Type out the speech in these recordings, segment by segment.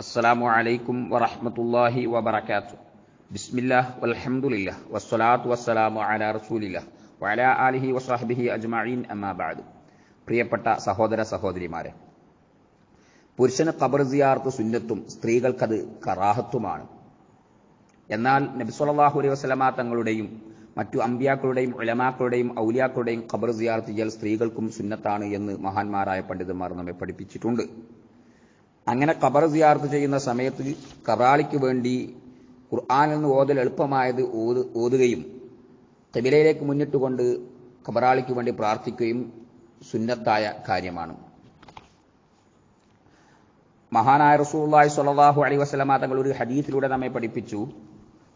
അസ്സലാമു അലൈക്കും വറഹമത്തല്ലാഹി വബർക്കാത്തു ബിസ്മില്ലാ വൽഹമുല്ല വസ്സലാത്തു വസ്സലാമു അല റസൂലില്ല വല അലിഹി വസാഹിബിഹി അജ്മീൻ അമ്മാബാദ് പ്രിയപ്പെട്ട സഹോദര സഹോദരിമാരെ പുരുഷന് ഖബർ സിയാർത്ത് സുന്നത്തും സ്ത്രീകൾക്കത് കറാഹത്തുമാണ്. എന്നാൽ നബി നബിസ്വല്ലാഹു അലൈഹി വസ്ലമ തങ്ങളുടെയും മറ്റു അമ്പിയാക്കളുടെയും ഉലമാക്കളുടെയും ഔലിയാക്കളുടെയും ഖബർ സിയാർത്ത് ചെയ്യൽ സ്ത്രീകൾക്കും സുന്നത്താണ് എന്ന് മഹാന്മാരായ പണ്ഡിതന്മാർ നമ്മെ പഠിപ്പിച്ചിട്ടുണ്ട്. അങ്ങനെ ഖബർ സിയാർത്ത് ചെയ്യുന്ന സമയത്ത് കബറാളിക്ക് വേണ്ടി ഖുർആാനിൽ നിന്ന് ഓതൽ എളുപ്പമായത് ഓത് ഓതുകയും കബിലയിലേക്ക് മുന്നിട്ടുകൊണ്ട് കബറാളിക്ക് വേണ്ടി പ്രാർത്ഥിക്കുകയും സുന്നത്തായ കാര്യമാണ്. മഹാനായ റസൂള്ളി സ്വല്ലല്ലാഹു അലൈഹി വസല്ലമ തങ്ങൾ ഒരു ഹദീസിലൂടെ നമ്മെ പഠിപ്പിച്ചു.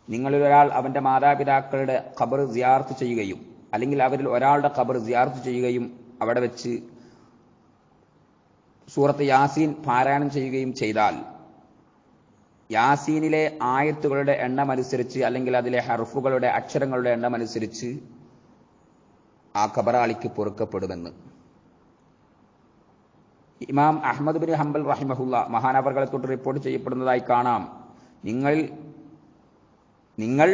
നിങ്ങളിൽ ഒരാൾ അവന്റെ മാതാപിതാക്കളുടെ ഖബർ സിയാർത്ത് ചെയ്യുകയും അല്ലെങ്കിൽ അവരിൽ ഒരാളുടെ ഖബർ സിയാർത്ത് ചെയ്യുകയും അവിടെ വെച്ച് സൂറത്ത് യാസീൻ പാരായണം ചെയ്യുകയും ചെയ്താൽ യാസീനിലെ ആയത്തുകളുടെ എണ്ണം എണ്ണമനുസരിച്ച് അല്ലെങ്കിൽ അതിലെ ഹർഫുകളുടെ അക്ഷരങ്ങളുടെ എണ്ണം എണ്ണമനുസരിച്ച് ആ ഖബറാളിക്ക് പൊറുക്കപ്പെടുമെന്ന്. ഇമാം അഹമ്മദ് ബിൻ ഹംബൽ റഹിമഹുല്ല മഹാനവറുകളെ തൊട്ട് റിപ്പോർട്ട് ചെയ്യപ്പെടുന്നതായി കാണാം. നിങ്ങൾ നിങ്ങൾ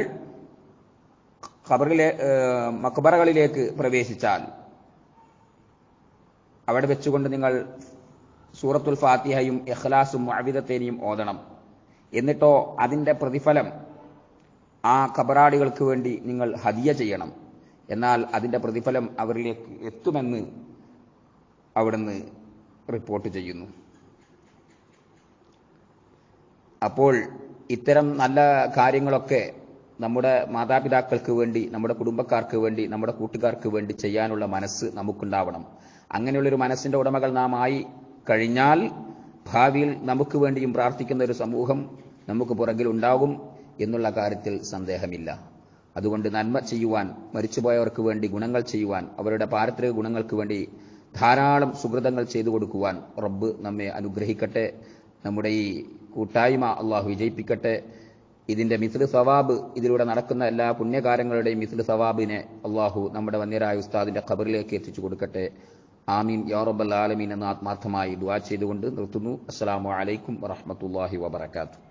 ഖബറിലെ മക്ബറകളിലേക്ക് പ്രവേശിച്ചാൽ അവിടെ വെച്ചുകൊണ്ട് നിങ്ങൾ സൂറത്തുൽ ഫാത്തിഹയും എഹ്ലാസും അവിധത്തേനിയും ഓതണം. എന്നിട്ടോ അതിന്റെ പ്രതിഫലം ആ കബറാടികൾക്ക് വേണ്ടി നിങ്ങൾ ഹദിയ ചെയ്യണം. എന്നാൽ അതിന്റെ പ്രതിഫലം അവരിലേക്ക് എത്തുമെന്ന് അവിടുന്ന് റിപ്പോർട്ട് ചെയ്യുന്നു. അപ്പോൾ ഇത്തരം നല്ല കാര്യങ്ങളൊക്കെ നമ്മുടെ മാതാപിതാക്കൾക്ക് വേണ്ടി നമ്മുടെ കുടുംബക്കാർക്ക് വേണ്ടി നമ്മുടെ കൂട്ടുകാർക്ക് വേണ്ടി ചെയ്യാനുള്ള മനസ്സ് നമുക്കുണ്ടാവണം. അങ്ങനെയുള്ളൊരു മനസ്സിന്റെ ഉടമകൾ നാം ആയി കഴിഞ്ഞാൽ ഭാവിയിൽ നമുക്ക് വേണ്ടിയും പ്രാർത്ഥിക്കുന്ന ഒരു സമൂഹം നമുക്ക് പുറകിൽ ഉണ്ടാകും എന്നുള്ള കാര്യത്തിൽ സന്ദേഹമില്ല. അതുകൊണ്ട് നന്മ ചെയ്യുവാൻ മരിച്ചുപോയവർക്ക് വേണ്ടി ഗുണങ്ങൾ ചെയ്യുവാൻ അവരുടെ പാരത്രിക ഗുണങ്ങൾക്ക് വേണ്ടി ധാരാളം സുഹൃതങ്ങൾ ചെയ്തു കൊടുക്കുവാൻ റബ്ബ് നമ്മെ അനുഗ്രഹിക്കട്ടെ. നമ്മുടെ ഈ കൂട്ടായ്മ അള്ളാഹു വിജയിപ്പിക്കട്ടെ. ഇതിന്റെ മിസ്ലു സവാബ് ഇതിലൂടെ നടക്കുന്ന എല്ലാ പുണ്യകാരങ്ങളുടെയും മിസ്ലു സവാബിനെ അള്ളാഹു നമ്മുടെ വന്യരായ ഉസ്താദിന്റെ ഖബറിലേക്ക് എത്തിച്ചു കൊടുക്കട്ടെ. ആമീൻ. യാ റബ്ബൽ ആലമീൻ എന്ന ആത്മാർത്ഥമായി ദുആ ചെയ്തുകൊണ്ട് നിർത്തുന്നു. അസ്സലാമു അലൈക്കും വറഹ്മത്തുള്ളാഹി വബറകാതുഹു.